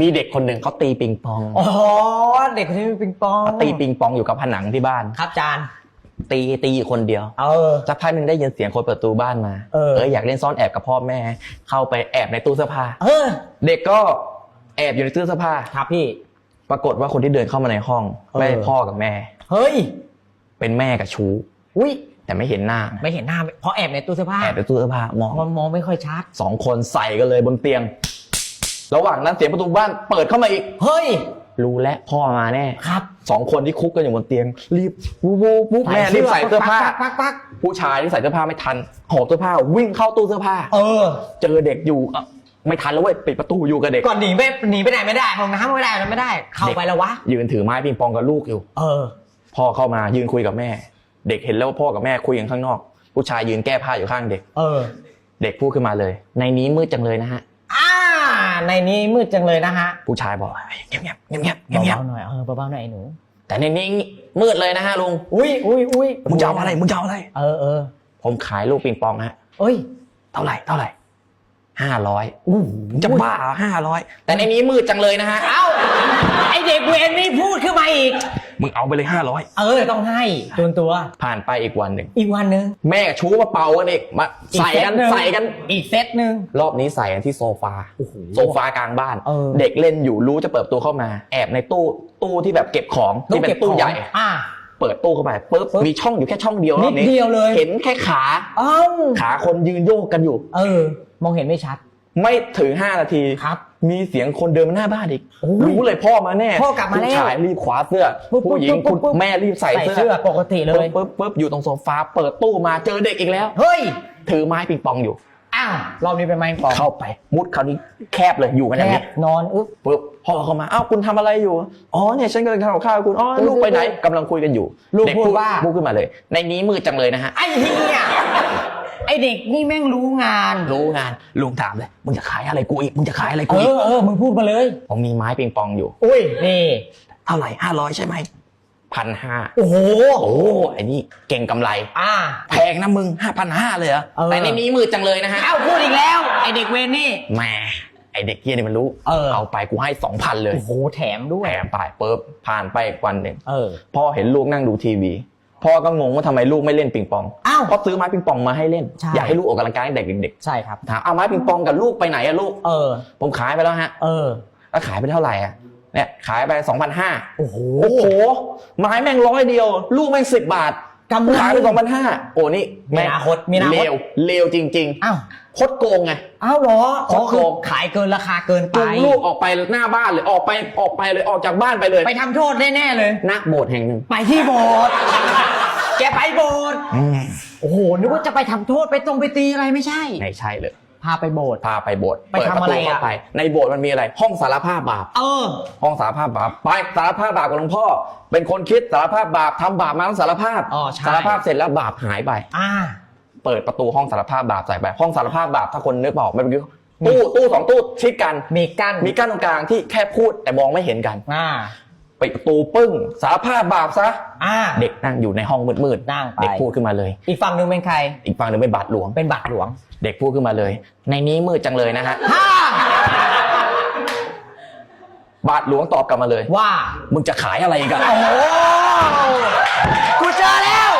มีเด็กคนหนึ่งเขาตีปิงปองอ๋อเด็กคนนี้มีปิงปองเขาตีปิงปองอยู่กับผนังที่บ้าน ครับจานตีตีอยู่คนเดียว เออสักพักหนึ่งได้ยินเสียงคนเปิดประตูบ้านมา เอออยากเล่นซ่อนแอบกับพ่อแม่ เข้าไปแอบในตู้เสื้อผ้า เออ เด็กก็แอบอยู่ในตู้เสื้อผ้า ครับพี่ ปรากฏว่าคนที่เดินเข้ามาในห้องเออไม่ใช่พ่อกับแม่ เฮ้ย เป็นแม่กับชู้ อุ้ยแต่ไม่เห็นหน้า ไม่เห็นหน้า เพราะแอบในตู้เสื้อผ้า แอบในตู้เสื้อผ้ามองมันมองไม่ค่อยชัดสองคนใส่กันเลยบนเตียง ระหว่างนั้นเสียงประตูบ้านเปิดเข้ามาอีก เฮ้ย รู้แล้วพ่อมาแน่ครับสองคนที่คุกกันอยู่บนเตียง รีบวูบวูบวูบแม่รีบใส่เสื้อผ้า ปักปักปักผู้ชายที่ใส่เสื้อผ้าไม่ทันหอบเสื้อผ้าวิ่งเข้าตู้เสื้อผ้า เออ เจอเด็กอยู่เอ้าไม่ทันแล้วเว้ยปิดประตูอยู่กับเด็กก่อนหนีไปหนีไปไหนไม่ได้ห้องน้ำไม่ได้อะไรไม่ได้ เข้าไปแล้ววะยืนถือไม้ปิงปองกับลูกอยู่ เออ พ่อเข้ามายืนคุยกับแม่ เด็กเห็นแล้วว่าพ่อกับแม่คุยกันข้างนอก ผู้ชายยืนแก้ผ้าอยู่ข้างเด็ก เออ เด็กพูดขึ้นมาเลย ในนี้มืดจังเลยนะฮะอ่า ในนี้มืดจังเลยนะฮะ ผู้ชายบอกเงียบเงียบเงียบเงียบเงียบเงียบเบาๆหน่อยเออเบาๆหน่อยไอ้หนู แต่ในนี้มืดเลยนะฮะลุงอุ้ยอุ้ยอุ้ยมึงจะเอาอะไรมึงจะเอาอะไร เออเออผมขายลูกปิงปองฮะเอ้ย เท่าไหร่เท่าไหร่ห้าร้อยอู้มึงจะบ้าห้าร้อยแต่ในนี้มืดจังเลยนะฮะเอ้าไอเด็กเวรนี่พูดขึ้นมาอีก มึงเอาไปเลยห้าร้อยเออต้องให้จนตัว ผ่านไปอีกวันหนึ่งอีกวันหนึง แม่กับชู้มาเป่ากันอีกมาอีกใส่กันเซตหนึ่ง ใส่กัน อีกเซตหนึ่ง รอบนี้ใส่กันที่โซฟาโอ้โหโซฟากลางบ้าน เออ เด็กเล่นอยู่รู้จะเปิดประตูเข้ามา แอบในตู้ตู้ที่แบบเก็บของที่เป็นตู้ใหญ่ อ่าเปิดตู้เข้าไปปุ๊บปุ๊บ มีช่องอยู่แค่ช่องเดียวรนิอดบนี้เดียวเลยเห็นแค่ขาเอ้าขาคนยืนโยกกันอยู่ เออ มองเห็นไม่ชัดไม่ถึงห้านาที ครับ มีเสียงคนเดินมาหน้าบ้านอีกโอ้ยรู้เลยพ่อมาแน่พ่อกลับมาแล้วผู้ชายรีบคว้าเสื้อปุ๊บปุ๊บผู้หญิงปุ๊คุบณปุ๊บ แม่รีบใส่ใส่เสื้อเสื้อปกติเลยปุ๊บปุ๊บอยู่ตรงโซฟาเปิดตู้มาเจอเด็กอีกแล้ว เฮ้ย ถือไม้ปิงปองอยู่ อ้าวรอบนี้เป็นไม้ปองเข้าไป มุดคราวนี้แคบเลยอยู่กันอย่างแคนี้บนอนอึ๊บปุ๊บพ่อเข้ามาอ้าวคุณทำอะไรอยู่อ๋อเนี่ยฉันกำลังทำกับข้าวให้คุณอ๋อลูกไปไหนกำลังคุยกันอยู่ลูกเด็กพูดว่า พูดขึ้นมาเลย ในนี้มืดจังเลยนะฮะ ไอ้เหี้ย ไอเด็กนี่แม่งรู้งาน รู้งานลุงถามเลยมึงจะขายอะไรกูอีกมึงจะขายอะไรเอกูอีกอเออมึงพูดมาเลย ผมมีไม้ปิงปองอยู่ อุ้ยนี่เท่าไหร่ห้าร้อยใช่ไหมพันห้าโอ้โหโอ้ไอ้นี่เก่งกำไร อ่า แพงนะมึงห้าพันห้าเลยเหรอเออ แต่ในนี้มืดจังเลยนะฮะเอ้าพูดอีกแล้ว ไอเด็กเวรนี่ แหมไอเด็กเฮียนี่มันรู้เออ ไปกูให้สองพันเลยโอ้โหแถมด้วยแถมไปปุ๊บผ่านไปอีกวันหนึ่งเออพ่อเห็นลูกนั่งดูทีวี พ่อก็งงว่าทำไมลูกไม่เล่นปิงปองอ้าวพ่อซื้อไม้ปิงปองมาให้เล่น ใช่ อยากให้ลูกออกกำลังกายตั้งแต่เด็กใช่ครับ ๆถามเอาไม้ปิงปองกับลูกไปไหนอะลูก เออ ผมขายไปแล้วฮะเออ แล้วขายไปเท่าไหร่อะเนี่ยขายไปสองพันห้าโอ้โห โอ้โห ไม้แม่งร้อยเดียว ลูกแม่งสิบบาท กำไร ขายไปสองพันห้าโอ้นี่มีอนาคตมีอนาคต เลวเลวจริงอ้าวๆโคตรโกงไง อ้าวเหรออ๋อโกคืองขายเกินราคาเกินไป จูงลูกออกไปหน้าบ้านเลยออกไปออกไปเลยออกจากบ้านไปเลย ไปทำโทษแน่ๆเลย นักโบสถ์แห่งหนึ่ง ไปที่โบสถ์แกไปโบสถ์อืมโอ้โหนึกว่าจะไปทำโทษไปตรงไปตีอะไรไม่ใช่ ไม่ใช่เลย พาไปโบสถ์ พาไปโบสถ์ไปเปิดทำประอะไรตูเข้าอะไป ในโบสถ์มันมีอะไร ห้องสารภาพบาป เออ ห้องสารภาพบาปไปสารภาพบาปกับหลวงพ่อ เป็นคนคิดสารภาพบาปทำบาปมาต้องสารภาพอ๋อใช่ สารภาพเสร็จแล้วบาปหายไป อ่า เปิดประตูห้องสารภาพบาปใส่ไปห้องสารภาพบาปถ้าคนนึกไม่ออกมันเป็นตู้ตู้สองตู้ชิดกัน มีกั้นมีกั้นตรงกลางที่แค่พูดแต่มองไม่เห็นกัน อ่า ปิดประตูปึ้ง สารภาพบาปซะ อ่า เด็กนั่งอยู่ในห้องมืดนั่งไปเด็กพูดขึ้นมาเลย อีกฝั่งหนึ่งเป็นใคร อีกฝั่งหนึ่งเป็นบาทหลวง เป็นบาทหลวงเด็กพูดขึ้นมาเลย ในนี้มืดจังเลยนะฮะ ฮ่าบาทหลวงตอบกลับมาเลย ว่า มึงจะขายอะไรกัน โอ้โหกูเจอแล้ว